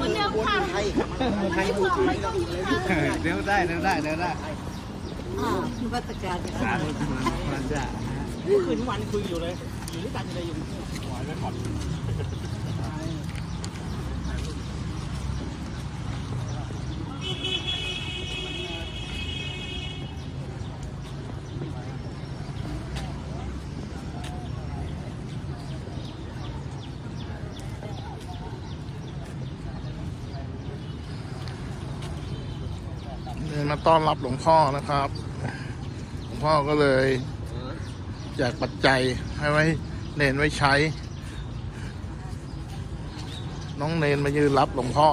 คนเดียวค่ะไทยไทยบอกไม่ต้องมีค่ะเดี๋ยวได้เดี๋ยวได้เดี๋ยวได้นวัตกรรมสาธุมันจะเมื่อคืนวันคุยอยู่เลย อยู่ด้วยกันอยู่เลยอยู่หวายไว้ก่อน มาต้อนรับหลวงพ่อนะครับ หลวงพ่อก็เลยแจกปัจจัยให้ไว้เนนไว้ใช้ น้องเนนมายืนรับหลวงพ่อ